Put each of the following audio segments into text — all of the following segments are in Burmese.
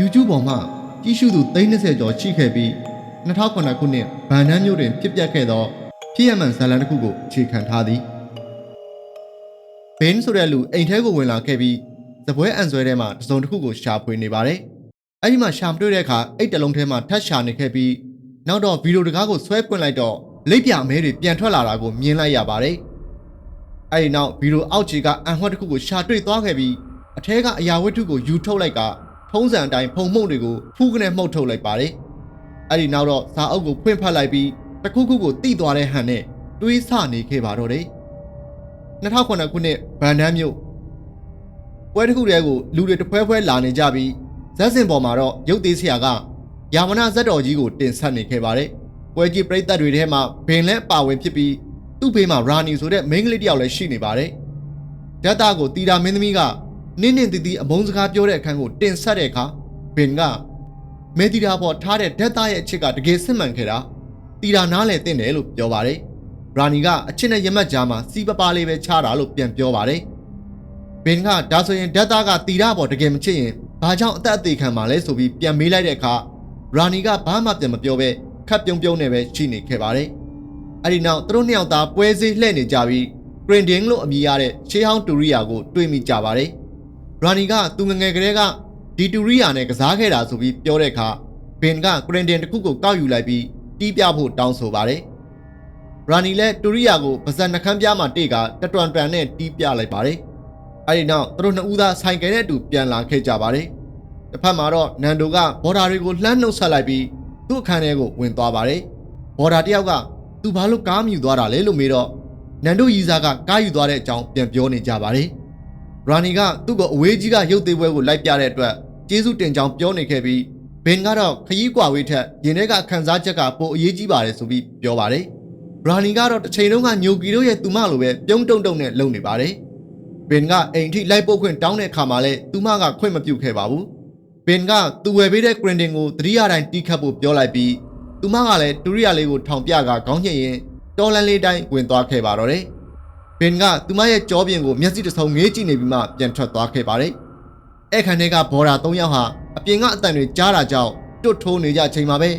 YouTube ပေါ်မှာကြီးစုသူ30ကျော်ရှိခဲ့ပြီး2009ခုနှစ်ဗန်နန်းမြို့တွင်ဖြစ်ပျက်ခဲ့သောဖြစ်ရမှန်ဇာတ်လမ်းတစ်ခုကိုအခြေခံထားသည်ဘင်းဆိုတဲ့လူအိမ်ထဲကိုဝင်လာခဲ့ပြီးသပွဲအန်ဆွဲထဲမှာတစုံတစ်ခုကိုရှာဖွေနေပါတယ်အဲ့ဒီမှာရှာမတွေ့တဲ့အခါအိတ်တလုံးထဲမှာထပ်ရှာနေခဲ့ပြီးနောက်တော့ဗီဒီယိုတကားကိုဆွဲပွင့်လိုက်တော့လိပ်ပြအမဲတွေပြန်ထွက်လာတာကိုမြင်လိုက်ရပါတယ်အဲ့ဒီနောက်ဗီဒီယိုအောက်ခြေကအန်ဟွက်တစ်ခုကိုရှာတွေ့သွားခဲ့ပြီးအထဲကအရာဝတ္ထုကိုယူထုတ်လိုက်က ထုံးစံအတိုင်းဖုံမှုန့်တွေကိုဖူးကနေမှုတ်ထုတ်လိုက်ပါတယ်အဲ့ဒီနောက်တော့စာအုပ်ကိုဖွင့်ဖတ်လိုက်ပြီးတစ်ခုခုကိုတိသွားတဲ့ဟန်နဲ့တွေးဆနေခဲ့ပါတော့တယ်2009ခုနှစ်ဗန်ဒန်းမြို့ပွဲတစ်ခုတည်းကိုလူတွေတစ်ဖွဲဖွဲလာနေကြပြီးဇက်စင်ပေါ်မှာတော့ရုပ်သေးဆရာကယာမနာဇက်တော်ကြီးကိုတင်ဆက်နေခဲ့ပါတယ်။ပွဲကြီးပြိသက်တွေထဲမှာဘင်လက်ပါဝင်ဖြစ်ပြီးသူ့ဘေးမှာရာနီဆိုတဲ့မိန်းကလေးတစ်ယောက်လည်းရှိနေပါတယ်။ဓာတ်သားကိုတီတာမင်းသမီးက နင်းနင်းတီတီအမုန်းစကားပြောတဲ့အခန်းကိုတင်ဆက်တဲ့အခါဘင်ကမေတီတာပေါ်ထားတဲ့ဓာတ်သားရဲ့အချစ်ကတကယ်စစ်မှန်ခဲ့တာတီတာနားလဲတင်တယ်လို့ပြောပါတယ်။ရာနီကအချစ်နဲ့ရမတ်ကြားမှာစီပပါလေးပဲချတာလို့ပြန်ပြောပါတယ်။ဘင်ကဒါဆိုရင်ဓာတ်သားကတီတာပေါ်တကယ်မချစ်ရင်ဘာကြောင့်အသက်အသေးခံမှာလဲဆိုပြီးပြန်မေးလိုက်တဲ့အခါရာနီကဘာမှပြန်မပြောပဲခတ်ပြုံးပြုံးနေပဲရှိနေခဲ့ပါတယ်။အဲဒီနောက်သူတို့နှစ်ယောက်သားပွဲစည်းလှည့်နေကြပြီးဂရင်ဒင်းလို့အမည်ရတဲ့ရှေးဟောင်းတူရီယာကိုတွေ့မိကြပါတယ်။ ရာနီကသူငငယ်ကလေးကဒီတူရီယာနဲ့ကစားခဲ့တာဆိုပြီးပြောတဲ့အခါဘင်ကဂရင်ဒင်းတစ်ခုကိုကောက်ယူလိုက်ပြီးတီးပြဖို့တောင်းဆိုပါတယ်။ရာနီလည်းတူရီယာကိုပါဇက်နှခမ်းပြားမှာတိတ်ကတတွန်တွန်နဲ့တီးပြလိုက်ပါတယ်။အဲဒီနောက်သူတို့နှစ်ဦးသားဆိုင်ကယ်နဲ့အတူပြန်လာခဲ့ကြပါတယ်။တစ်ဖက်မှာတော့နန်ဒိုကဘော်ဒါတွေကိုလှမ်းနှုတ်ဆက်လိုက်ပြီးသူ့အခန်းထဲကိုဝင်သွားပါတယ်။ဘော်ဒါတယောက်ကသူဘာလို့ကားမြူသွားတာလဲလို့မေးတော့နန်ဒိုရီစာကကားယူသွားတဲ့အကြောင်းပြန်ပြောနေကြပါတယ်။ ရာနီကသူ့ကိုအဝေးကြီးကရုပ်သေးပွဲကိုလိုက်ပြတဲ့အတွက်ကျေးဇူးတင်ကြောင်းပြောနေခဲ့ပြီးဘင်ကတော့ခရီးကွာဝေးထက်ရင်ထဲကခန်းစားချက်ကပိုအရေးကြီးပါတယ်ဆိုပြီးပြောပါတယ်။ရာနီကတော့တစ်ချိန်လုံးကညိုကီတို့ရဲ့သူမလိုပဲပြုံးတုံတုံနဲ့လုံနေပါတယ်။ဘင်ကအိမ်ထိလိုက်ပို့ခွင့်တောင်းတဲ့အခါမှာလည်းသူမကခွင့်မပြုခဲ့ပါဘူး။ဘင်ကသူဝယ်ပေးတဲ့ဂရင်ဒင်ကိုသတိရတိုင်းတီးခတ်ဖို့ပြောလိုက်ပြီးသူမကလည်းတူရီယာလေးကိုထောင်ပြကခေါင်းညှိရင်တော်လန်လေးတိုင်းဝင်သွားခဲ့ပါတော့တယ်။ ဘင်ကသူမရဲ့ကြောပြင်ကိုမျက်စိတစ်စုံငေးကြည့်နေပြီးမှပြန်ထွက်သွားခဲ့ပါတယ်။အဲ့ခန်ထဲကဘော်ဒါ၃ယောက်ဟာအပြင်ကအတန်တွေကြားတာကြောင့်တွတ်ထိုးနေကြချိန်မှာပဲ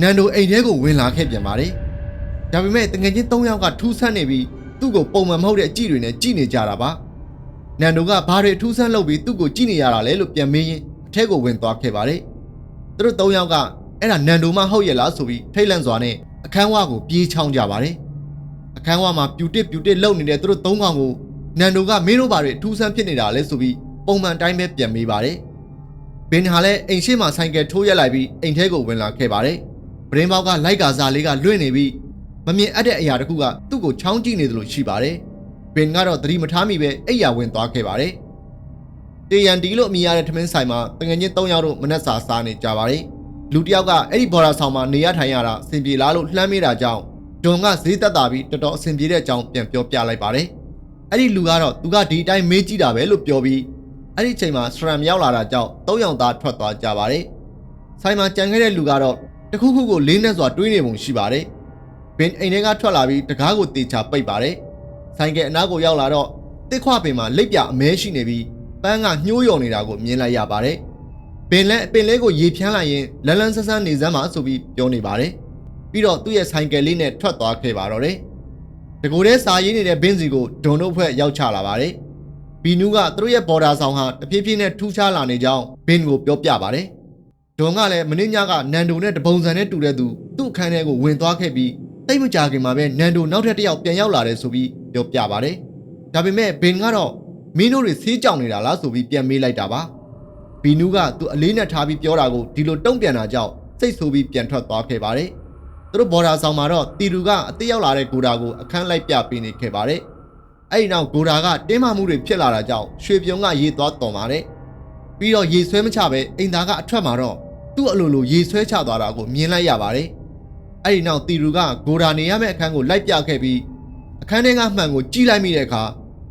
နန်ဒိုအိမ်ထဲကိုဝင်လာခဲ့ပြန်ပါတယ်။ဒါပေမဲ့တငယ်ချင်း၃ယောက်ကထူးဆန်းနေပြီးသူ့ကိုပုံမှန်မဟုတ်တဲ့အကြည့်တွေနဲ့ကြည့်နေကြတာပါ။နန်ဒိုကဘာတွေထူးဆန်းလုပ်ပြီးသူ့ကိုကြည့်နေရတာလဲလို့ပြန်မေးရင်အထက်ကိုဝင်သွားခဲ့ပါတယ်။သူတို့၃ယောက်ကအဲ့ဒါနန်ဒိုမဟုတ်ရဲ့လားဆိုပြီးထိတ်လန့်စွာနဲ့အခန်းဝကိုပြေးချောင်းကြပါတယ်။ အခန်းဝမှာပြူတစ်ပြူတစ်လှုပ်နေတဲ့သူတို့သုံးကောင်ကိုနန်ဒိုကမင်းတို့ဘာတွေအထူးဆန်းဖြစ်နေတာလဲဆိုပြီးပုံမှန်တိုင်းပဲပြန်မေးပါတယ်။ဘင်ဟာလည်းအိမ်ရှိမှဆိုင်ကယ်ထိုးရက်လိုက်ပြီးအိမ်ထဲကိုဝင်လာခဲ့ပါတယ်။ပရင်းပေါက်ကလိုက်ကာစားလေးကလွင့်နေပြီးမမြင်အပ်တဲ့အရာတစ်ခုကသူ့ကိုချောင်းကြည့်နေသလိုရှိပါတယ်။ဘင်ကတော့သတိမထားမိပဲအိယာဝင်သွားခဲ့ပါတယ်။တေယန်ဒီလို့အမည်ရတဲ့ထမင်းဆိုင်မှာတငငချင်း၃ယောက်တို့မနက်စာစားနေကြပါတယ်။လူတစ်ယောက်ကအဲ့ဒီဘော်ဒါဆောင်မှာနေရထိုင်ရတာအဆင်ပြေလားလို့လှမ်းမိတာကြောင့် ဒွန်ကဈေးသက်သာပြီးတော်တော်အဆင်ပြေတဲ့အကြောင်းပြန်ပြောပြလိုက်ပါတယ်။အဲ့ဒီလူကတော့သူကဒီအတိုင်းမေးကြည့်တာပဲလို့ပြောပြီးအဲ့ဒီအချိန်မှာစရမ်ရောက်လာတာကြောင့်၃ယောက်သားထွက်သွားကြပါတယ်။ဆိုင်မှာကြံခဲ့တဲ့လူကတော့တခုခုကိုလေးနဲ့စွာတွေးနေပုံရှိပါတယ်။ဘင်အိမ်ထဲကထွက်လာပြီးတကားကိုတေချာပိတ်ပါတယ်။ဆိုင်ကအနားကိုရောက်လာတော့တစ်ခွပင်မှာလက်ပြအမဲရှိနေပြီးပန်းကညှိုးယော်နေတာကိုမြင်လိုက်ရပါတယ်။ပင်လဲပင်လဲကိုရေဖြန်းလိုက်ရင်လန်းလန်းဆန်းဆန်းနေစမ်းပါဆိုပြီးပြောနေပါတယ်။ ပြီးတော့သူ့ရဲ့ဆိုင်ကယ်လေးနဲ့ထွက်သွားခဲ့ပါတော့တယ်။တကူတဲ့စာရေးနေတဲ့ဘင်းစီကိုဒုံတို့ဖွဲ့ရောက်ချလာပါတယ်။ဘီနူးကသူတို့ရဲ့ဘော်ဒါဆောင်ဟာတဖြည်းဖြည်းနဲ့ထူးခြားလာနေကြောင်းဘင်းကိုပြောပြပါတယ်။ဒုံကလည်းမင်းညကနန်ဒိုနဲ့တပုံစံနဲ့တူတဲ့သူသူ့အခန်းထဲကိုဝင်သွားခဲ့ပြီးတိတ်မကြခင်မှာပဲနန်ဒိုနောက်ထပ်တစ်ယောက်ပြန်ရောက်လာတယ်ဆိုပြီးပြောပြပါတယ်။ဒါပေမဲ့ဘင်ကတော့မင်းတို့တွေဆေးကြောင်နေတာလားဆိုပြီးပြန်မေးလိုက်တာပါ။ဘီနူးကသူအလေးနဲ့ထားပြီးပြောတာကိုဒီလိုတုံ့ပြန်တာကြောင့်စိတ်ဆိုးပြီးပြန်ထွက်သွားခဲ့ပါတယ်။ သူတို့ဘော်ဒါဆောင်မှာတော့တီတူကအစ်စ်ရောက်လာတဲ့ဂိုဒါကိုအခန်းလိုက်ပြပေးနေခဲ့ပါတယ်။အဲ့ဒီနောက်ဂိုဒါကတင်းမာမှုတွေဖြစ်လာတာကြောင့်ရွှေပြုံကရေသွားတော်ပါတယ်။ပြီးတော့ရေဆွဲမချပဲအိမ်သားကအထွက်မှာတော့သူ့အလိုလိုရေဆွဲချသွားတာကိုမြင်လိုက်ရပါတယ်။အဲ့ဒီနောက်တီတူကဂိုဒါနေရမယ့်အခန်းကိုလိုက်ပြခဲ့ပြီးအခန်းထဲကမှန်ကိုကြီးလိုက်မိတဲ့အခါ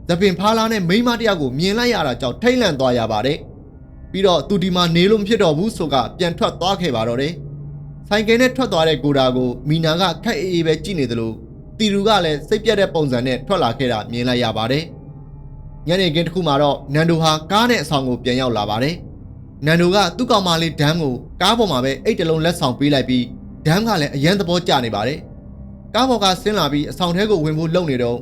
သပင်ဖားလားနဲ့မိန်းမတစ်ယောက်ကိုမြင်လိုက်ရတာကြောင့်ထိတ်လန့်သွားရပါတယ်။ပြီးတော့သူဒီမှာနေလို့မဖြစ်တော့ဘူးဆိုကပြန်ထွက်သွားခဲ့ပါတော့တယ်။ ဆိုင်ကယ်နဲ့ထွက်သွားတဲ့ကိုဒါကိုမီနာကခက်အေးအေးပဲကြည့်နေသလိုတီရူကလည်းစိတ်ပြတ်တဲ့ပုံစံနဲ့ထွက်လာခဲ့တာမြင်လိုက်ရပါတယ်။ညနေခင်းတစ်ခုမှာတော့နန်ဒိုဟာကားနဲ့အဆောင်ကိုပြန်ရောက်လာပါတယ်။နန်ဒိုကသူ့ကောင်မလေးဒမ်ကိုကားပေါ်မှာပဲအိတ်တလုံးလက်ဆောင်ပေးလိုက်ပြီးဒမ်ကလည်းအရန်သဘောကျနေပါတယ်ကားပေါ်ကဆင်းလာပြီးအဆောင်ထဲကိုဝင်ဖို့လုပ်နေတော့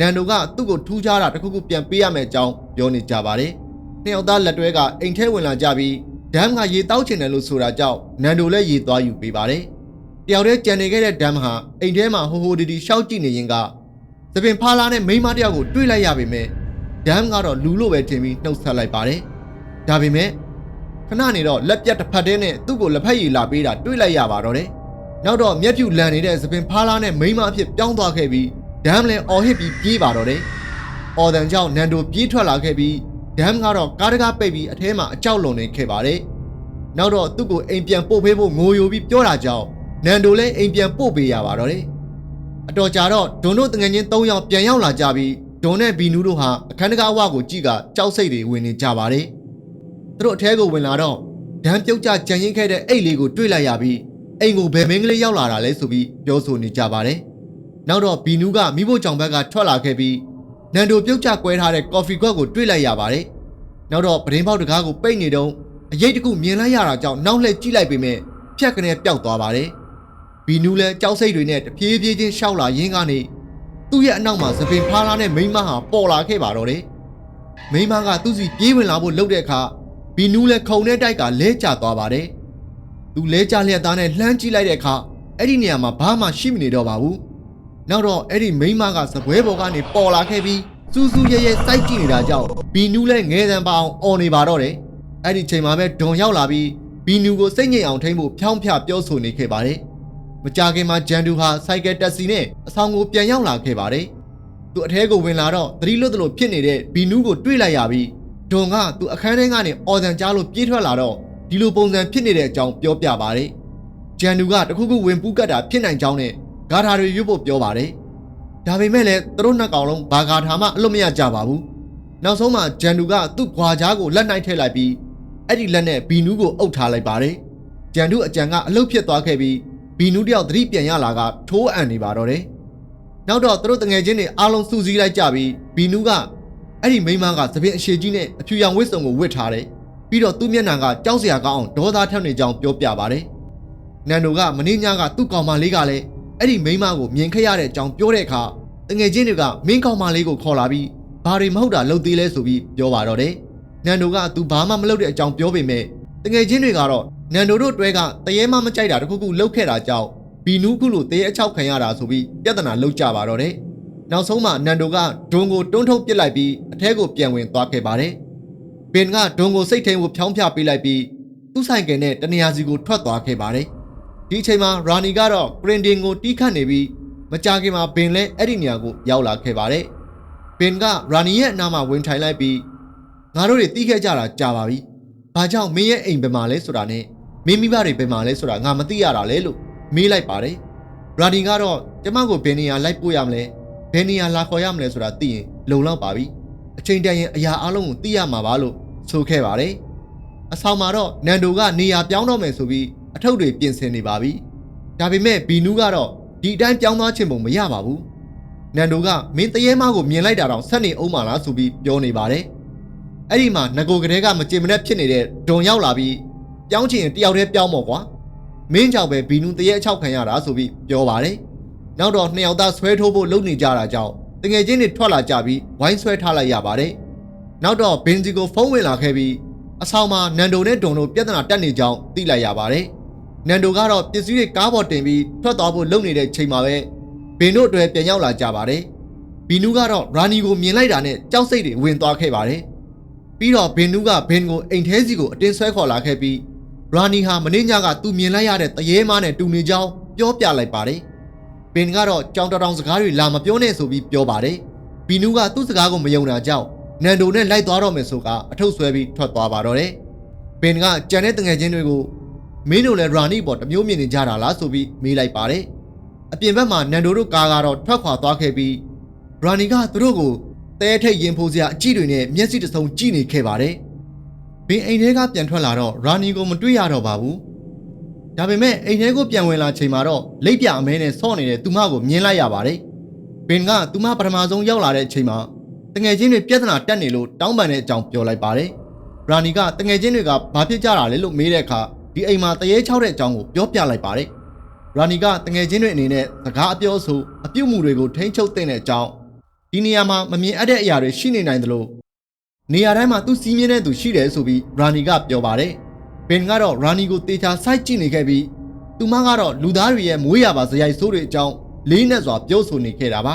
နန်ဒိုကသူ့ကိုထူးခြားတာတစ်ခုခုပြန်ပေးရမယ့်အကြောင်းပြောနေကြပါတယ်နှစ်ယောက်သားလက်တွဲကအိမ်ထဲဝင်လာကြပြီး ဒမ်ကရေတောက်ချင်တယ်လို့ဆိုတာကြောင့်နန်ဒိုလည်းရေသွားယူပေးပါတယ်တယောက်တည်းကြံနေခဲ့တဲ့ဒမ်ဟာအိမ်ထဲမှာဟိုဟိုဒီဒီရှောက်ကြည့်နေရင်ကသပင်ဖားလာတဲ့မိန်းမတစ်ယောက်ကိုတွေ့လိုက်ရပေမဲ့ဒမ်ကတော့လူလို့ပဲထင်ပြီးနှုတ်ဆက်လိုက်ပါတယ်ဒါပေမဲ့ခဏနေတော့လက်ပြတ်တစ်ဖက်တည်းနဲ့သူ့ကိုလက်ဖက်ရည်လာပေးတာတွေ့လိုက်ရပါတော့တယ်။နောက်တော့မျက်ဖြူလန်နေတဲ့သပင်ဖားလားနဲ့မိန်းမအဖြစ်ပြောင်းသွားခဲ့ပြီးဒမ်လည်းအော်ဟစ်ပြီးပြေးပါတော့တယ်။အော်တန်ကြောင့်နန်ဒိုပြေးထွက်လာခဲ့ပြီး ဒမ်ကတော့ကားတကားပိတ်ပြီးအထဲမှာအကြောက်လွန်နေခဲ့ပါတယ်။နောက်တော့သူ့ကိုအိမ်ပြန်ပို့ပေးဖို့ငိုယိုပြီးပြောတာကြောင့်နန်ဒိုလည်းအိမ်ပြန်ပို့ပေးရပါတော့တယ်။အတော်ကြာတော့ဒွန်တို့တငယ်ချင်း၃ယောက်ပြန်ရောက်လာကြပြီးဒွန်နဲ့ဘီနူးတို့ဟာအခန်းတကားအဝကိုကြည့်ကကြောက်စိတ်တွေဝင်နေကြပါတယ်။သူတို့အထဲကိုဝင်လာတော့ဒဏ်ပြုတ်ကြကြံရင်ခဲ့တဲ့အိတ်လေးကိုတွေ့လိုက်ရပြီးအိမ်ကိုဘယ်မင်းကလေးရောက်လာတာလဲဆိုပြီးပြောဆိုနေကြပါတယ်။နောက်တော့ဘီနူးကမိဖို့ကြောင်ဘက်ကထွက်လာခဲ့ပြီး နန်ဒိုပြုတ်ကြကွဲထားတဲ့ကော်ဖီခွက်ကိုတွေ့လိုက်ရပါတယ်။နောက်တော့ပဒင်းပေါက်တကားကိုပိတ်နေတော့အရေးတကူမြင်လိုက်ရတာကြောင့်နောက်လှည့်ကြည့်လိုက်ပေမဲ့ဖြတ်ကနေပျောက်သွားပါတယ်။ဘီနူးလည်းကြောက်စိတ်တွေနဲ့တပြေးပြေးချင်းရှောက်လာရင်းကနေသူ့ရဲ့အနောက်မှာသပင်ဖားလာတဲ့မိန်းမဟာပေါ်လာခဲ့ပါတော့တယ်။မိန်းမကသူ့စီပြေးဝင်လာဖို့လှုပ်တဲ့အခါဘီနူးလည်းခုံတဲ့တိုက်ကလဲကျသွားပါတယ်။သူလဲကျလျက်သားနဲ့လှမ်းကြည့်လိုက်တဲ့အခါအဲ့ဒီနေရာမှာဘာမှရှိမနေတော့ပါဘူး။ နောက်တော့အဲ့ဒီမိန်းမကစပွဲပေါ်ကနေပေါ်လာခဲ့ပြီးစူးစူးရဲရဲစိုက်ကြည့်နေတာကြောင့်ဘီနူးလည်းငဲတံပါအောင်អော်နေပါတော့တယ်။အဲ့ဒီချိန်မှာပဲဒွန်ရောက်လာပြီးဘီနူးကိုစိတ်ငြိမ်အောင်ထိန်းဖို့ဖြောင်းဖြပြောဆိုနေခဲ့ပါတယ်။မကြာခင်မှာဂျန်ဒူဟာစိုက်ကယ်တက်စီနဲ့အဆောင်ကိုပြန်ရောက်လာခဲ့ပါတယ်။သူအထဲကိုဝင်လာတော့သတိလွတ်သလိုဖြစ်နေတဲ့ဘီနူးကိုတွေ့လိုက်ရပြီးဒွန်ကသူအခန်းထဲကနေအော်တန်ကြားလို့ပြေးထွက်လာတော့ဒီလိုပုံစံဖြစ်နေတဲ့အကြောင်းပြောပြပါတယ်။ဂျန်နူကတခုခုဝင်ပူးကတ်တာဖြစ်နိုင်ကြောင်းနဲ့ ဂါထာတွေရွတ်ဖို့ပြောပါတယ်။ဒါပေမဲ့လည်းသူတို့နှစ်ကောင်လုံးဘာဂါထာမှအလွတ်မရကြပါဘူး။နောက်ဆုံးမှဂျန်နူကသူ့ခွာကြားကိုလက်နိုင်ထည့်လိုက်ပြီးအဲ့ဒီလက်နဲ့ဘီနူးကိုအုပ်ထားလိုက်ပါတယ်။ဂျန်နူအကြံကအလုတ်ဖြစ်သွားခဲ့ပြီးဘီနူးတယောက်သတိပြန်ရလာကထိုးအံနေပါတော့တယ်။နောက်တော့သူတို့တငယ်ချင်းတွေအားလုံးစူးစီးလိုက်ကြပြီးဘီနူးကအဲ့ဒီမိန်းမကသပင်အရှိကြီးနဲ့အဖြူရောင်ဝတ်စုံကိုဝတ်ထားတယ်။ပြီးတော့သူ့မျက်နှာကကြောက်စရာကောင်းအောင်ဒေါသထွက်နေကြောင်းပြောပြပါတယ်။နန်ဒိုကမင်းညကသူ့ကောင်မလေးကလည်း အဲ့ဒီမိန်းမကိုမြင်ခဲ့ရတဲ့အကြောင်းပြောတဲ့အခါတငယ်ချင်းတွေကမင်းကောင်မလေးကိုခေါ်လာပြီးဘာတွေမဟုတ်တာလုပ်သေးလဲဆိုပြီးပြောပါတော့တယ်။နန်ဒိုကသူဘာမှမလုပ်တဲ့အကြောင်းပြောပေမဲ့တငယ်ချင်းတွေကတော့နန်ဒိုတို့တွဲကတရေမှမကြိုက်တာတခုခုလုပ်ခဲ့တာကြောင့်ဘီနူးခုလိုတရေအချောက်ခံရတာဆိုပြီးပြဿနာလုပ်ကြပါတော့တယ်။နောက်ဆုံးမှနန်ဒိုကဒွန်ကိုတွန်းထုတ်ပစ်လိုက်ပြီးအထဲကိုပြန်ဝင်သွားခဲ့ပါတယ်။ပင်ကဒွန်ကိုစိတ်ထိန်ကိုဖြောင်းဖြပေးလိုက်ပြီးသူ့ဆိုင်ကယ်နဲ့တနေရာစီကိုထွက်သွားခဲ့ပါတယ်။ ဒီအချိန်မှာရာနီကတော့ကရင်ဒင်ကိုတီးခတ်နေပြီးမကြာခင်မှာဘင်လည်းအဲ့ဒီနေရာကိုရောက်လာခဲ့ပါတယ်။ဘင်ကရာနီရဲ့အနားမှာဝင်ထိုင်လိုက်ပြီးငါတို့တွေတီးခဲ့ကြတာကြာပါပြီ။ဘာကြောင့်မင်းရဲ့အိမ်ဘယ်မှာလဲဆိုတာနဲ့မင်းမိဘတွေဘယ်မှာလဲဆိုတာငါမသိရတာလဲလို့မေးလိုက်ပါတယ်။ရာနီကတော့ကျမကိုဘယ်နေရာလိုက်ပို့ရမလဲ။ဘယ်နေရာလာခေါ်ရမလဲဆိုတာသိရင်လုံလောက်ပါပြီအချိန်တန်ရင်အရာအလုံးကိုသိရမှာပါလို့ဆိုခဲ့ပါတယ်အဆောင်မှာတော့နန်ဒိုကနေရာပြောင်းတော့မယ်ဆိုပြီး အထုပ်တွေပြင်ဆင်နေပါပြီဒါပေမဲ့ဘီနူးကတော့ဒီအတိုင်းပြောင်းသွားခြင်းပုံမရပါဘူးနန်ဒိုကမင်းတရေမကိုမြင်လိုက်တာတော့ဆက်နေအောင်ပါလားဆိုပြီးပြောနေပါတယ်အဲ့ဒီမှာငကိုကလေးကမကြင်မနဲ့ဖြစ်နေတဲ့ဒွန်ရောက်လာပြီးပြောင်းချင်ရင်တယောက်တည်းပြောင်းမော်ကွာမင်းကြောင့်ပဲဘီနူးတရေအချောက်ခံရတာဆိုပြီးပြောပါတယ်နောက်တော့နှစ်ယောက်သားဆွဲထိုးဖို့လုပ်နေကြတာကြောင့်တငယ်ချင်းတွေထွက်လာကြပြီးဝိုင်းဆွဲထားလိုက်ရပါတယ်။နောက်တော့ဘင်ဂျီကိုဖုန်းဝင်လာခဲ့ပြီးအဆောင်မှာနန်ဒိုနဲ့ဒွန်တို့ပြဿနာတက်နေကြောင်းသိလိုက်ရပါတယ်။ နန်ဒိုကတော့ပစ္စည်းတွေကားပေါ်တင်ပြီးထွက်သွားဖို့လုပ်နေတဲ့ချိန်မှာပဲဘင်တို့အတွက်ပြန်ရောက်လာကြပါတယ်။ဘီနူးကတော့ရာနီကိုမြင်လိုက်တာနဲ့ကြောက်စိတ်တွေဝင်သွားခဲ့ပါတယ်။ပြီးတော့ဘင်နူးကဘင်ကိုအိမ်ထဲစီကိုအတင်းဆွဲခေါ်လာခဲ့ပြီးရာနီဟာမင်းညကသူမြင်လိုက်ရတဲ့တရေမားနဲ့တူနေကြောင်းပြောပြလိုက်ပါတယ်။ပင်ကတော့ကြောင်တတောင်စကားတွေလာမပြောနဲ့ဆိုပြီးပြောပါတယ်။ဘီနူးကသူ့စကားကိုမယုံတာကြောင့်နန်ဒိုနဲ့လိုက်သွားတော့မယ်ဆိုကအထုပ်ဆွဲပြီးထွက်သွားပါတော့တယ်။ပင်ကကြံတဲ့တငယ်ချင်းတွေကို မင်းတို့လည်းရာနီပေါ်တမျိုးမြင်နေကြတာလားဆိုပြီးမေးလိုက်ပါတယ်။အပြင်ဘက်မှာနန်ဒိုတို့ကားကတော့ထွက်ခွာသွားခဲ့ပြီးရာနီကသူတို့ကိုတဲထိတ်ရင်ဖိုးစရာအကြည့်တွေနဲ့မျက်စိတစ်စုံကြည့်နေခဲ့ပါတယ်။ဘင်အိမ်ထဲကပြန်ထွက်လာတော့ရာနီကိုမတွေ့ရတော့ပါဘူး။ဒါပေမဲ့အိမ်ထဲကိုပြန်ဝင်လာချိန်မှာတော့လိပ်ပြအမဲနဲ့ဆော့နေတဲ့သူမကိုမြင်လိုက်ရပါတယ်။ဘင်ကသူမပထမဆုံးရောက်လာတဲ့အချိန်မှာတငယ်ချင်းတွေပြဿနာတက်နေလို့တောင်းပန်တဲ့အကြောင်းပြောလိုက်ပါတယ်။ရာနီကတငယ်ချင်းတွေကဘာဖြစ်ကြတာလဲလို့မေးတဲ့အခါ ဒီအိမ်မှာတရေချောက်တဲ့အကြောင်းကိုပြောပြလိုက်ပါတယ်ရာနီကတငယ်ချင်းတွေအနေနဲ့စကားအပြောအဆိုအပြုတ်မှုတွေကိုထိန်းချုပ်တဲ့အကြောင်းဒီနေရာမှာမမြင်အပ်တဲ့အရာတွေရှိနေနိုင်သလိုနေရာတိုင်းမှာသူစီးမြင်တဲ့သူရှိတယ်ဆိုပြီးရာနီကပြောပါတယ်ဘင်ကတော့ရာနီကိုတေချာစိုက်ကြည့်နေခဲ့ပြီးသူမကတော့လူသားတွေရဲ့မွေးရပါစရိုက်ဆိုးတွေအကြောင်းလေးနက်စွာပြောဆိုနေခဲ့တာပါ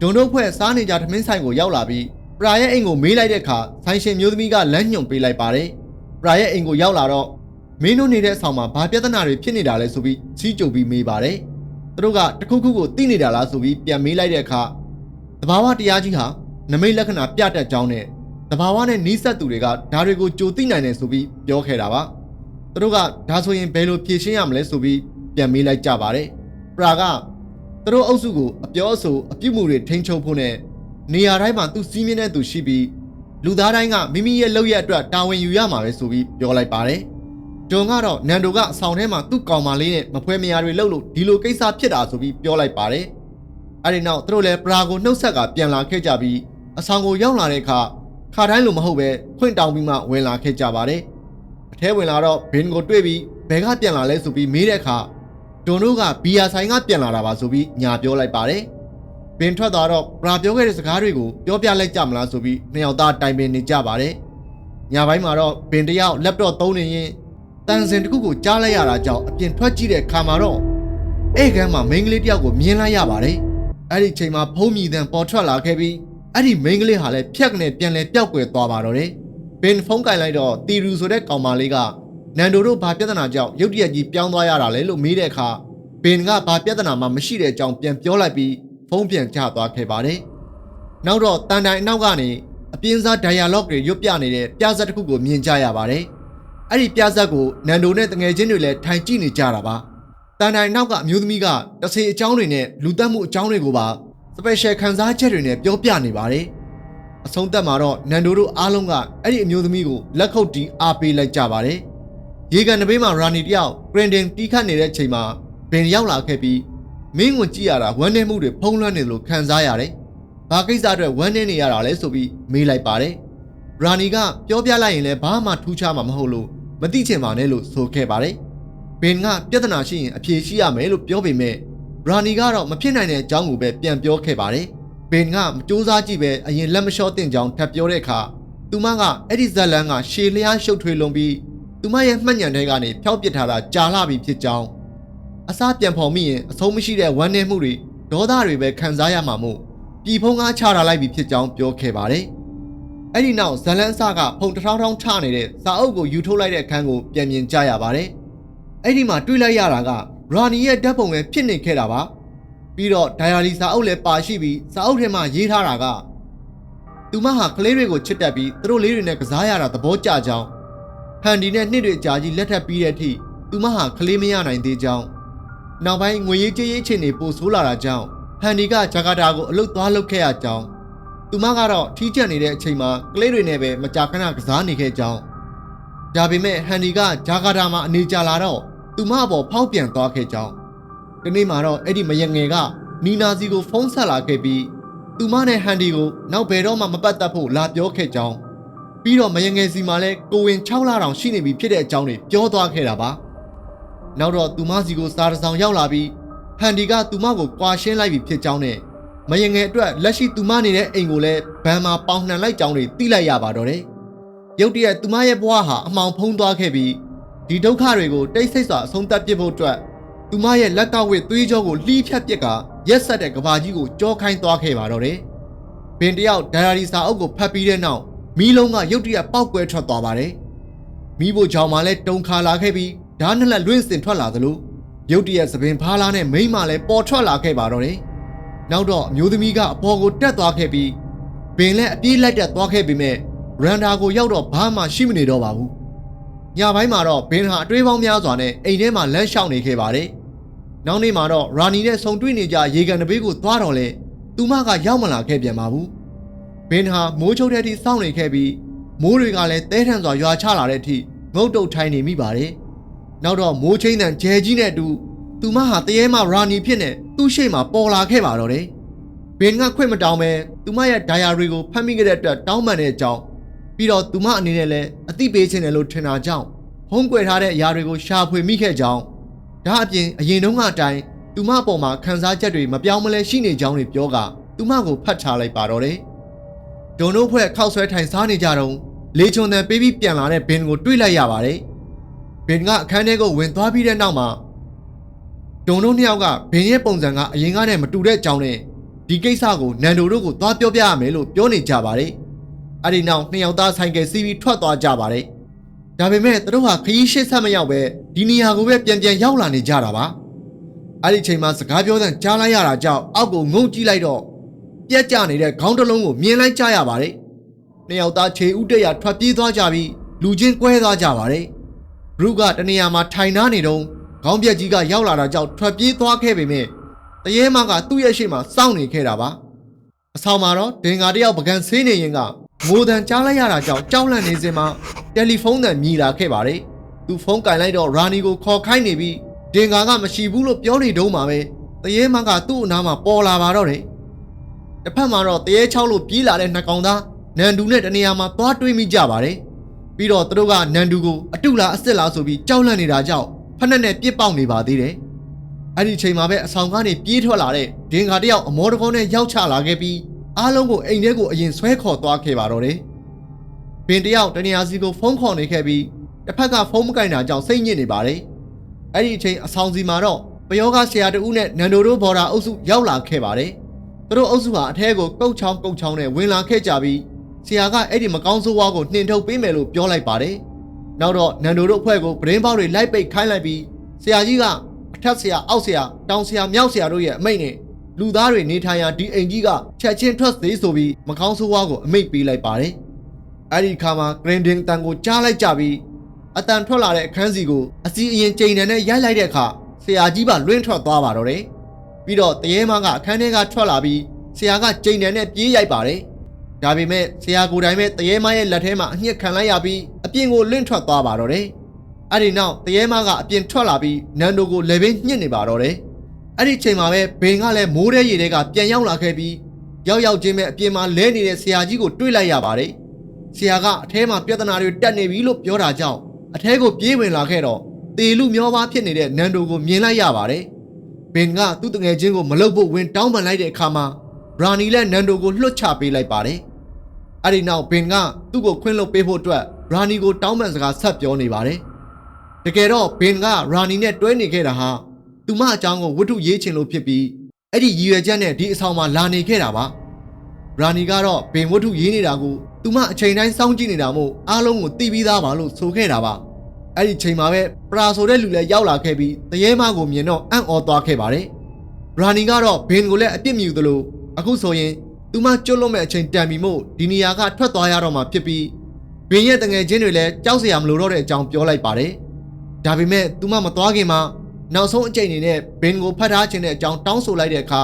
ဒုံတို့ဖွဲ့စားနေကြသမင်းဆိုင်ကိုရောက်လာပြီးပရာရဲ့အိမ်ကိုမေးလိုက်တဲ့အခါဆိုင်ရှင်မျိုးသမီးကလမ်းညွှန်ပေးလိုက်ပါတယ်ပရာရဲ့အိမ်ကိုရောက်လာတော့ မင်းတို့နေတဲ့အဆောင်မှာဘာပြဿနာတွေဖြစ်နေတာလဲဆိုပြီးစီးကြုံပြီးမေးပါတယ်သူတို့ကတခုခုကိုသိနေတာလားဆိုပြီးပြန်မေးလိုက်တဲ့အခါတဘာဝတရားကြီးဟာနမိတ်လက္ခဏာပြတတ်ကြောင်းနဲ့တဘာဝနဲ့နီးစပ်သူတွေကဒါတွေကိုကြိုသိနိုင်တယ်ဆိုပြီးပြောခဲ့တာပါသူတို့ကဒါဆိုရင်ဘယ်လိုဖြေရှင်းရမလဲဆိုပြီးပြန်မေးလိုက်ကြပါတယ်ပရာကသူတို့အုပ်စုကိုအပြောအဆိုအပြုမှုတွေထိန်းချုပ်ဖို့နဲ့နေရာတိုင်းမှာသူစီးမြင်တဲ့သူရှိပြီးလူသားတိုင်းကမိမိရဲ့လုပ်ရက်အတွက်တာဝန်ယူရမှာပဲဆိုပြီးပြောလိုက်ပါတယ် ဂျွန်ကတော့နန်ဒိုကအဆောင်ထဲမှာသူ့ကောင်မလေးနဲ့မဖွဲမယာတွေလှုပ်လို့ဒီလိုကိစ္စဖြစ်တာဆိုပြီးပြောလိုက်ပါတယ်အဲ့ဒီနောက်သူတို့လည်းပရာကိုနှုတ်ဆက်ကပြန်လာခဲ့ကြပြီးအဆောင်ကိုရောက်လာတဲ့အခါခါတိုင်းလိုမဟုတ်ပဲခွင့်တောင်းပြီးမှဝင်လာခဲ့ကြပါတယ်အထဲဝင်လာတော့ဘင်ကိုတွေ့ပြီးဘယ်ကပြန်လာလဲဆိုပြီးမေးတဲ့အခါဒွန်တို့ကဘီယာဆိုင်ကပြန်လာတာပါဆိုပြီးညာပြောလိုက်ပါတယ်ဘင်ထွက်သွားတော့ပရာပြောခဲ့တဲ့စကားတွေကိုပြောပြလိုက်ကြမလားဆိုပြီးနှစ်ယောက်သားတိုင်ပင်နေကြပါတယ်ညပိုင်းမှာတော့ဘင်တယောက် laptop သုံးနေရင် တန်စင်တစ်ခုကိုကြားလိုက်ရတာကြောင့်အပြင်ထွက်ကြည့်တဲ့ခါမှာတော့အဲ့ကမ်းမှာမိန်းကလေးတယောက်ကိုမြင်လိုက်ရပါတယ်အဲ့ဒီချိန်မှာဖုံးမြည်တန်ပေါ်ထွက်လာခဲ့ပြီးအဲ့ဒီမိန်းကလေးဟာလည်းဖြက်ကနေပြန်လဲပျောက်ကွယ်သွားပါတော့တယ်ဘင်ဖုန်းကင်လိုက်တော့တီရူဆိုတဲ့ကောင်မလေးကနန်ဒိုတို့ဘာပြဿနာကြောင့်ရုတ်တရက်ကြီးပြောင်းသွားရတာလဲလို့မေးတဲ့အခါဘင်ကဘာပြဿနာမှမရှိတဲ့အကြောင်းပြန်ပြောလိုက်ပြီးဖုန်းပြန်ချသွားခဲ့ပါတယ်နောက်တော့တန်တိုင်အနောက်ကနေအပြင်းစား dialogue တွေရွတ်ပြနေတဲ့ပြဇာတ်တစ်ခုကိုမြင်ကြရပါတယ် အဲ့ဒီပြဇာတ်ကိုနန်ဒိုနဲ့တငယ်ချင်းတွေလည်းထိုင်ကြည့်နေကြတာပါတန်တိုင်နောက်ကအမျိုးသမီးကတဆေအကြောင်းတွေနဲ့လူတက်မှုအကြောင်းတွေကိုပါ special ခန်းစားချက်တွေနဲ့ပြောပြနေပါတယ်။အဆုံးသက်မှာတော့နန်ဒိုတို့အားလုံးကအဲ့ဒီအမျိုးသမီးကိုလက်ခုပ်တီးအားပေးလိုက်ကြပါတယ်။ရေကန်တပေးမှာရာနီတယောက်ဂရန်ဒင်တီးခတ်နေတဲ့ချိန်မှာဘင်ရောက်လာခဲ့ပြီးမင်းကိုကြည့်ရတာဝမ်းနည်းမှုတွေဖုံးလွှမ်းနေလို့ခံစားရတယ်။ဘာကိစ္စအတွက်ဝမ်းနည်းနေရတာလဲဆိုပြီးမေးလိုက်ပါတယ်။ရာနီကပြောပြလိုက်ရင်လည်းဘာမှထူးခြားမှာမဟုတ်လို့ မသိချင်ပါနဲ့လို့ဆိုခဲ့ပါတယ်။ဘင်ကပြဿနာရှိရင်အဖြေရှိရမယ်လို့ပြောပေမဲ့ရာနီကတော့မဖြစ်နိုင်တဲ့အကြောင်းကိုပဲပြန်ပြောခဲ့ပါတယ်။ဘင်ကမစူးစမ်းကြည့်ပဲအရင်လက်မလျှော့တင်ကြောင်းထပ်ပြောတဲ့အခါသူမကအဲ့ဒီဇက်လန်ကရှေလျားရှုပ်ထွေးလွန်ပြီးသူမရဲ့မှတ်ညံထဲကနေဖျောက်ပစ်ထားတာကြာလာပြီဖြစ်ကြောင်းအစားပြန်ဖော်မိရင်အဆုံးမရှိတဲ့ဝမ်းနည်းမှုတွေဒေါသတွေပဲခံစားရမှာမို့ပြည်ဖုံးကားချတာလိုက်ပြီဖြစ်ကြောင်းပြောခဲ့ပါတယ်။ အဲ့ဒီနောက်ဇလန်အစကဖုံတထောင်းထောင်းချနေတဲ့စာအုပ်ကိုယူထုတ်လိုက်တဲ့အခန်းကိုပြန်မြင်ကြရပါတယ်။အဲ့ဒီမှာတွေ့လိုက်ရတာကရာနီရဲ့ဓာတ်ပုံပဲဖြစ်နေခဲ့တာပါပြီးတော့ဒိုင်ယာလီစာအုပ်လည်းပါရှိပြီးစာအုပ်ထဲမှာရေးထားတာကသူမဟာကလေးတွေကိုချစ်တတ်ပြီးသူတို့လေးတွေနဲ့ကစားရတာသဘောကျကြောင်းဟန်ဒီနဲ့နှစ်တွေကြာကြီးလက်ထပ်ပြီးတဲ့အထိသူမဟာကလေးမရနိုင်သေးကြောင်းနောက်ပိုင်းငွေရေးကြေးရေးချင်းတွေပိုဆိုးလာတာကြောင့်ဟန်ဒီကဂျကာတာကိုအလုတ်သွားလုပ်ခဲ့ရကြောင်း သူမကတော့ထီးကျက်နေတဲ့အချိန်မှာကလေးတွေနဲ့ပဲမကြာခဏကစားနေခဲ့ကြောင်းဒါပေမဲ့ဟန်ဒီကဂျာကာတာမှာအနေကြလာတော့သူမအပေါ်ဖောက်ပြန်သွားခဲ့ကြောင်းဒီနေ့မှာတော့အဲ့ဒီမယငယ်ကနီနာစီကိုဖုန်းဆက်လာခဲ့ပြီးသူမနဲ့ဟန်ဒီကိုနောက်ဘယ်တော့မှမပတ်သက်ဖို့လာပြောခဲ့ကြောင်းပြီးတော့မယငယ်စီမှာလည်းကိုဝင်6လတောင်ရှိနေပြီဖြစ်တဲ့အကြောင်းတွေပြောသွားခဲ့တာပါနောက်တော့သူမစီကိုစားတစောင်ရောက်လာပြီးဟန်ဒီကသူမကိုကွာရှင်းလိုက်ပြီဖြစ်ကြောင်းနဲ့ မယငယ်အတွက်လက်ရှိသူမနေတဲ့အိမ်ကိုလည်းဘန်မှာပေါင်နှံလိုက်ကြောင်းတွေသိလိုက်ရပါတော့တယ်ရုတ်တရက်သူမရဲ့ဘဝဟာအမှောင်ဖုံးသွားခဲ့ပြီးဒီဒုက္ခတွေကိုတိတ်ဆိတ်စွာအဆုံးသတ်ပစ်ဖို့အတွက်သူမရဲ့လက်ကဝစ်သွေးကြောကိုလှီးဖြတ်ပစ်ကရက်ဆက်တဲ့ကဘာကြီးကိုကြောခိုင်းသွားခဲ့ပါတော့တယ်။ဘင်တယောက်ဒိုင်ယာရီစာအုပ်ကိုဖတ်ပြီးတဲ့နောက်မီးလုံးကရုတ်တရက်ပောက်ကွဲထွက်သွားပါတယ်။မီးဖို့ကြောင်မှလည်းတုံခါလာခဲ့ပြီးဓာတ်နှစ်လက်လွင့်စင်ထွက်လာသလိုရုတ်တရက်သပင်ဖားလားနဲ့မိန်းမလည်းပေါ်ထွက်လာခဲ့ပါတော့တယ်။ နောက်တော့အမျိုးသမီးကအပေါ်ကိုတက်သွားခဲ့ပြီးဘင်လည်းအပြေးလိုက်တက်သွားခဲ့ပေမဲ့ရန်ဒါကိုရောက်တော့ဘာမှရှိမနေတော့ပါဘူး။ညပိုင်းမှာတော့ဘင်ဟာအတွေးပေါင်းများစွာနဲ့အိမ်ထဲမှာလမ်းလျှောက်နေခဲ့ပါတယ်။နောက်နေ့မှာတော့ရာနီနဲ့ဆုံတွေ့နေကြရေကန်တပေးကိုသွားတော့လေသူမကရောက်မလာခဲ့ပြန်ပါဘူး။ဘင်ဟာမိုးချုပ်တဲ့အထိစောင့်နေခဲ့ပြီးမိုးတွေကလည်းတဲထန်စွာရွာချလာတဲ့အထိငုတ်တုတ်ထိုင်နေမိပါတယ်။နောက်တော့မိုးချင်းတန်ဂျဲကြီးနဲ့အတူ သူမဟာတရေမရာနီဖြစ်နေသူ့ရှေ့မှာပေါ်လာခဲ့ပါတော့တယ်။ဘင်ကခွင့်မတောင်းပဲသူမရဲ့ဒိုင်ယာရီကိုဖတ်မိခဲ့တဲ့အတွက်တောင်းပန်တဲ့အကြောင်းပြီးတော့သူမအနေနဲ့လည်းအသိပေးခြင်းတယ်လို့ထင်တာကြောင့်ဖုံးကွယ်ထားတဲ့အရာတွေကိုရှာဖွေမိခဲ့ကြောင်းဒါအပြင်အရင်တုန်းကအတိုင်းသူမအပေါ်မှာခံစားချက်တွေမပြောင်းမလဲရှိနေကြောင်းတွေပြောကသူမကိုဖတ်ထားလိုက်ပါတော့တယ်ဒုံတို့ဖွဲ့ခောက်ဆွဲထိုင်စားနေကြတော့လေချွန်တန်ပေးပြီးပြန်လာတဲ့ဘင်ကိုတွေ့လိုက်ရပါတယ်ဘင်ကအခန်းထဲကိုဝင်သွားပြီးတဲ့နောက်မှာ ဒုံတို့နှစ်ယောက်ကဘင်ရဲ့ပုံစံကအရင်ကနဲ့မတူတဲ့အကြောင်းနဲ့ဒီကိစ္စကိုနန်ဒိုတို့ကိုသွားပြောပြရမယ်လို့ပြောနေကြပါတယ်အဲ့ဒီနောက်နှစ်ယောက်သားဆိုင်ကယ်စီးပြီးထွက်သွားကြပါတယ်ဒါပေမဲ့သူတို့ဟာခရီးရှေ့ဆက်မရောက်ပဲဒီနေရာကိုပဲပြန်ပြန်ရောက်လာနေကြတာပါအဲ့ဒီချိန်မှာစကားပြောတဲ့ကြားလိုက်ရတာကြောင့်အောက်ကိုငုံကြည့်လိုက်တော့ပြက်ကျနေတဲ့ခေါင်းတစ်လုံးကိုမြင်လိုက်ကြရပါတယ်နှစ်ယောက်သားခြေဥတက်ရထွက်ပြေးသွားကြပြီးလူချင်းကွဲသွားကြပါတယ်ဘရုကတနေရာမှာထိုင်နာနေတော့ ခေါင်းပြက်ကြီးကရောက်လာတာကြောင့်ထွက်ပြေးသွားခဲ့ပေမဲ့တရေမကသူ့ရဲ့ရှေ့မှာစောင့်နေခဲ့တာပါအဆောင်မှာတော့ဒင်္ဂါတယောက်ပကံဆေးနေရင်ကငိုတန်ကြားလိုက်ရတာကြောင့်ကြောက်လန့်နေစဉ်မှာတယ်လီဖုန်းတန်မြည်လာခဲ့ပါတယ်သူဖုန်းကင်လိုက်တော့ရာနီကိုခေါ်ခိုင်းနေပြီးဒင်္ဂါကမရှိဘူးလို့ပြောနေတုံးပါပဲတရေမကသူ့အနားမှာပေါ်လာပါတော့တယ်တစ်ဖက်မှာတော့တရေချောက်လို့ပြေးလာတဲ့နှစ်ကောင်သားနန်ဒူနဲ့တနေရာမှာသွားတွေးမိကြပါတယ်ပြီးတော့သူတို့ကနန်ဒူကိုအတုလားအစ်စ်လားဆိုပြီးကြောက်လန့်နေတာကြောင့် ဖက်နဲ့နဲ့ပြစ်ပေါက်နေပါသေးတယ်အဲ့ဒီချိန်မှာပဲအဆောင်ကနေပြေးထွက်လာတဲ့ဒင်္ဂါတယောက်အမောတကောနဲ့ရောက်ချလာခဲ့ပြီးအားလုံးကိုအိမ်ထဲကိုအရင်ဆွဲခေါ်သွားခဲ့ပါတော့တယ်ဘင်တယောက်တနေရာစီကိုဖုန်းခေါ်နေခဲ့ပြီးတစ်ဖက်ကဖုန်းမကင်တာကြောင့်စိတ်ညစ်နေပါတယ်အဲ့ဒီအချိန်အဆောင်စီမှာတော့ပယောကဆရာတဦးနဲ့နန်ဒိုတို့ဘော်ဒါအုပ်စုရောက်လာခဲ့ပါတယ်သူတို့အုပ်စုဟာအထဲကိုကုတ်ချောင်းကုတ်ချောင်းနဲ့ဝင်လာခဲ့ကြပြီးဆရာကအဲ့ဒီမကောင်းဆိုးဝါးကိုနှင်ထုတ်ပေးမယ်လို့ပြောလိုက်ပါတယ် နောက်တော့နန်ဒိုတို့အဖွဲ့ကိုပရင်းပေါက်တွေလိုက်ပိတ်ခိုင်းလိုက်ပြီးဆရာကြီးကအထက်ဆရာအောက်ဆရာတောင်ဆရာမြောက်ဆရာတို့ရဲ့အမိန့်နဲ့လူသားတွေနေထိုင်ရာဒီအိမ်ကြီးကချက်ချင်းထွက်သေးဆိုပြီးမကောင်းဆိုးဝါးကိုအမိန့်ပေးလိုက်ပါတယ်အဲ့ဒီခါမှာဂရင်ဒင်တန်ကိုကြားလိုက်ကြပြီးအတန်ထွက်လာတဲ့အခန်းစီကိုအစီအရင်ချိန်တန်နဲ့ရိုက်လိုက်တဲ့အခါဆရာကြီးပါလွင့်ထွက်သွားပါတော့တယ်ပြီးတော့တရေမကအခန်းထဲကထွက်လာပြီးဆရာကချိန်တန်နဲ့ပြေးရိုက်ပါတယ် ဒါပေမဲ့ဆရာကိုယ်တိုင်ပဲတရေမရဲ့လက်ထဲမှာအညှက်ခံလိုက်ရပြီးအပြင်ကိုလွင့်ထွက်သွားပါတော့တယ်အဲ့ဒီနောက်တရေမကအပြင်ထွက်လာပြီးနန်ဒိုကိုလေဘင်းညှစ်နေပါတော့တယ်အဲ့ဒီချိန်မှာပဲဘင်ကလည်းမိုးတဲ့ရေတွေကပြန်ရောက်လာခဲ့ပြီးရောက်ရောက်ချင်းပဲအပြင်မှာလဲနေတဲ့ဆရာကြီးကိုတွေ့လိုက်ရပါတယ်ဆရာကအထဲမှာပြဿနာတွေတက်နေပြီလို့ပြောတာကြောင့်အထဲကိုပြေးဝင်လာခဲ့တော့တေလူမျောပါဖြစ်နေတဲ့နန်ဒိုကိုမြင်လိုက်ရပါတယ်ဘင်ကသူ့တငယ်ချင်းကိုမလုပ်ဖို့ဝင်တောင်းပန်လိုက်တဲ့အခါမှာ ရာနီလည်းနန်ဒိုကိုလွှတ်ချပေးလိုက်ပါတယ်အဲ့ဒီနောက်ဘင်ကသူ့ကိုခွင့်လွှတ်ပေးဖို့အတွက်ရာနီကိုတောင်းပန်စကားဆက်ပြောနေပါတယ်တကယ်တော့ဘင်ကရာနီနဲ့တွဲနေခဲ့တာဟာသူမအကြောင်းကိုဝတ္ထုရေးချင်လို့ဖြစ်ပြီးအဲ့ဒီရည်ရွယ်ချက်နဲ့ဒီအဆောင်မှာလာနေခဲ့တာပါရာနီကတော့ဘင်ဝတ္ထုရေးနေတာကိုသူမအချိန်တိုင်းစောင့်ကြည့်နေတာမို့အားလုံးကိုသိပြီးသားပါလို့ဆိုခဲ့တာပါအဲ့ဒီချိန်မှာပဲပရာဆိုတဲ့လူလည်းရောက်လာခဲ့ပြီးတရေမကိုမြင်တော့အံ့ဩသွားခဲ့ပါတယ်ရာနီကတော့ဘင်ကိုလည်းအပြစ်မြူသလို အခုဆိုရင်သူမကျွတ်လွတ်မဲ့အချိန်တန်ပြီမို့ဒီနေရာကထွက်သွားရတော့မှဖြစ်ပြီးဘင်ရဲ့တငယ်ချင်းတွေလည်းကြောက်စရာမလိုတော့တဲ့အကြောင်းပြောလိုက်ပါတယ်ဒါပေမဲ့သူမမသွားခင်မှာနောက်ဆုံးအကြိမ်အနေနဲ့ဘင်ကိုဖတ်ထားခြင်းတဲ့အကြောင်းတောင်းဆိုလိုက်တဲ့အခါ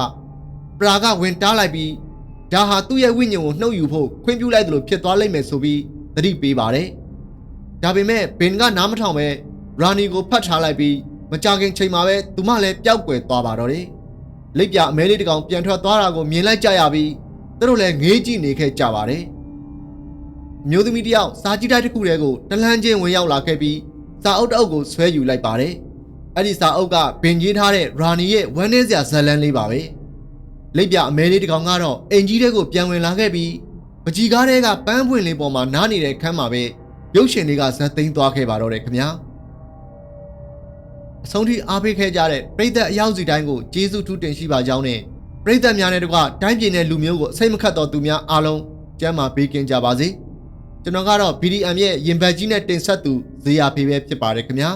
ပရာကဝင်တားလိုက်ပြီးဒါဟာသူ့ရဲ့ဝိညာဉ်ကိုနှုတ်ယူဖို့ခွင့်ပြုလိုက်သလိုဖြစ်သွားလိမ့်မယ်ဆိုပြီးသတိပေးပါတယ်။ဒါပေမဲ့ဘင်ကနားမထောင်ပဲရာနီကိုဖတ်ထားလိုက်ပြီးမကြခင်ချိန်မှာပဲသူမလည်းပျောက်ကွယ်သွားပါတော့တယ်။ လက်ပြအမဲလေးတစ်ကောင်ပြန်ထွက်သွားတာကိုမြင်လိုက်ကြရပြီးသူတို့လည်းငေးကြည့်နေခဲ့ကြပါတယ်။မျိုးသမီးတယောက်စာကြည့်တိုက်တစ်ခုတည်းကိုတလန်းချင်းဝင်ရောက်လာခဲ့ပြီးစာအုပ်တစ်အုပ်ကိုဆွဲယူလိုက်ပါတယ်။အဲ့ဒီစာအုပ်ကဘင်ကြီးထားတဲ့ရာနီရဲ့ဝမ်းနည်းစရာဇာတ်လမ်းလေးပါပဲ။လက်ပြအမဲလေးတစ်ကောင်ကတော့အင်ကြီးတဲ့ကိုပြန်ဝင်လာခဲ့ပြီးပကြီးကားတဲ့ကပန်းပွင့်လေးပေါ်မှာနားနေတဲ့ခန်းမှာပဲရုပ်ရှင်တွေကဇက်သိမ်းသွားခဲ့ပါတော့တယ်ခင်ဗျာ အဆုံးထိအားပေးခဲ့ကြတဲ့ပြည်သက်အရောက်စီတိုင်းကိုကျေးဇူးထူးတင်ရှိပါကြောင်းနဲ့ပြည်သက်များနဲ့တကွတိုင်းပြည်နယ်လူမျိုးကိုအစိတ်မခတ်တော်သူများအားလုံးကျမ်းမာပေးကင်းကြပါစေကျွန်တော်ကတော့ BDM ရဲ့ရင်ဘတ်ကြီးနဲ့တင်ဆက်သူဇေယျဖေပဲဖြစ်ပါတယ်ခင်ဗျာ